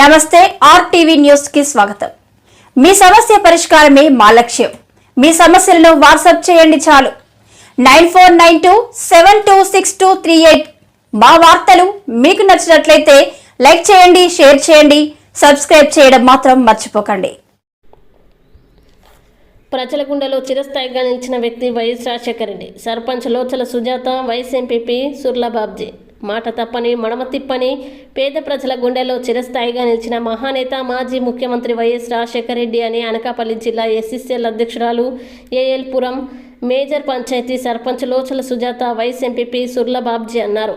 నమస్తే ఆర్టీవీ న్యూస్కి స్వాగతం. మీ సమస్య పరిష్కారమే మా లక్ష్యం. మీ సమస్యలను వాట్సాప్ చేయండి చాలు. Nine four nine two seven two six two three eight మా వార్తలు మీకు నచ్చినట్లయితే లైక్ చేయండి షేర్ చేయండి సబ్స్క్రైబ్ చేయడం మాత్రం మర్చిపోకండి. ప్రజల గుండెలో చిరస్థాయిగా నిలిచిన వ్యక్తి YS Rajasekhara Reddy. Sarpanch Lochala Sujatha vice MPP Surlababji మాట తప్పని మడమ తిప్పని పేద ప్రజల గుండెలో చిరస్థాయిగా నిలిచిన మహానేత మాజీ ముఖ్యమంత్రి వైఎస్ రాజశేఖర రెడ్డి అని అనకాపల్లి జిల్లా ఎస్సీసీఎల్ అధ్యక్షురాలు AL Puram major panchayat sarpanch Lochala Sujatha vice MPP Surlababji అన్నారు.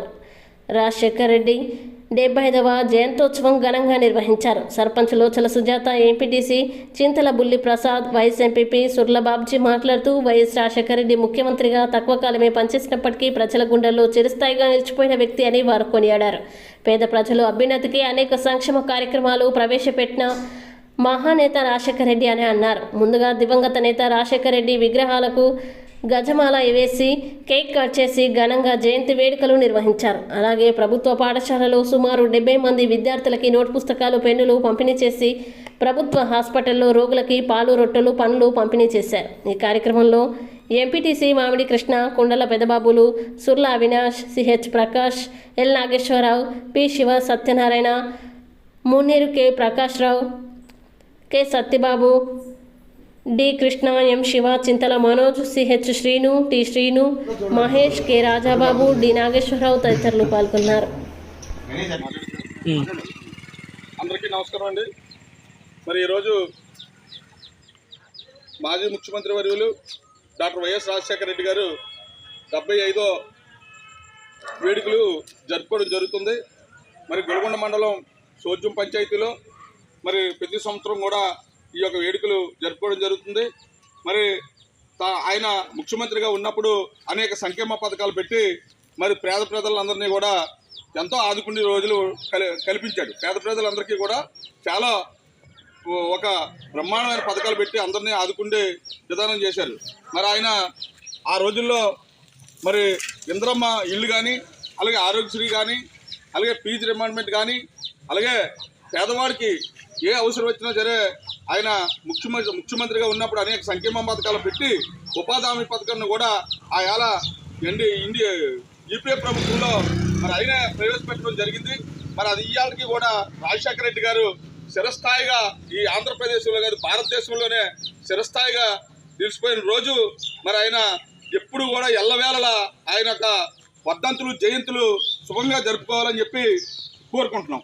రాజశేఖర రెడ్డి డెబ్బై ఐదవ జయంతోత్సవం ఘనంగా నిర్వహించారు. Sarpanch Lochala Sujatha MPTC Chintala Bulli Prasad YS MPP సుర్లబాబ్జీ మాట్లాడుతూ వైఎస్ రాజశేఖర రెడ్డి ముఖ్యమంత్రిగా తక్కువ కాలమే పనిచేసినప్పటికీ ప్రజల గుండెల్లో చిరస్థాయిగా నిలిచిపోయిన వ్యక్తి అని వారు కొనియాడారు. పేద ప్రజలు అభ్యున్నతికి అనేక సంక్షేమ కార్యక్రమాలు ప్రవేశపెట్టిన మహానేత రాజశేఖర రెడ్డి అని అన్నారు. ముందుగా దివంగత నేత రాజశేఖర రెడ్డి విగ్రహాలకు గజమాల వేసి కేక్ కట్ చేసి ఘనంగా జయంతి వేడుకలు నిర్వహించారు. అలాగే ప్రభుత్వ పాఠశాలలో సుమారు డెబ్బై మంది విద్యార్థులకి నోట్ పుస్తకాలు పెన్నులు పంపిణీ చేసి ప్రభుత్వ హాస్పిటల్లో రోగులకి పాలు రొట్టెలు పండ్లు పంపిణీ చేశారు. ఈ కార్యక్రమంలో MPTC Mamidi Krishna Kundala Pedababulu Surla Avinash CH Prakash L Nageswara Rao P Siva Satyanarayana Munniru K Prakash Rao K Satyababu D Krishna M Siva Chintala Manoj CH Srinu T Srinu Mahesh K Rajababu D Nageswara Rao తదితరులు పాల్గొన్నారు. అందరికీ నమస్కారం అండి. మరి ఈరోజు మాజీ ముఖ్యమంత్రి వర్యులు డాక్టర్ వైఎస్ రాజశేఖర రెడ్డి గారు డెబ్బై ఐదో వేడుకలు జరుపుకోవడం జరుగుతుంది. మరి గొలగొండ మండలం సోజ్యం పంచాయతీలో మరి ప్రతి సంవత్సరం కూడా ఈ యొక్క వేడుకలు జరుపుకోవడం జరుగుతుంది. మరి తా- ఆయన ముఖ్యమంత్రిగా ఉన్నప్పుడు అనేక సంక్షేమ పథకాలు పెట్టి మరి పేద ప్రజలందరినీ కూడా ఎంతో ఆదుకునే రోజులు కలి కల్పించాడు. పేద ప్రజలందరికీ కూడా చాలా ఒక బ్రహ్మాండమైన పథకాలు పెట్టి అందరినీ ఆదుకుండే విధానం చేశారు. మరి ఆయన ఆ రోజుల్లో మరి ఇంద్రమ్మ ఇల్లు కానీ అలాగే ఆరోగ్యశ్రీ కానీ అలాగే పీజీ రిమాండ్మెంట్ కానీ అలాగే పేదవాడికి ఏ అవసరం వచ్చినా సరే ఆయన ముఖ్యమంత్రి ముఖ్యమంత్రిగా ఉన్నప్పుడు అనేక సంక్షేమ పథకాలు పెట్టి ఉపాధి హామీ పథకాన్ని కూడా ఆయాల ఎండి ఇండి ఇండియా యూపీఏ ప్రభుత్వంలో మరి ఆయన ప్రవేశపెట్టడం జరిగింది. మరి అది ఇవాళకి కూడా రాజశేఖర రెడ్డి గారు చిరస్థాయిగా ఈ ఆంధ్రప్రదేశ్లో కాదు భారతదేశంలోనే చిరస్థాయిగా నిలిచిపోయిన రోజు మరి ఆయన ఎప్పుడు కూడా ఎల్లవేళలా ఆయన యొక్క వర్ధంతులు జయంతులు శుభంగా జరుపుకోవాలని చెప్పి కోరుకుంటున్నాం.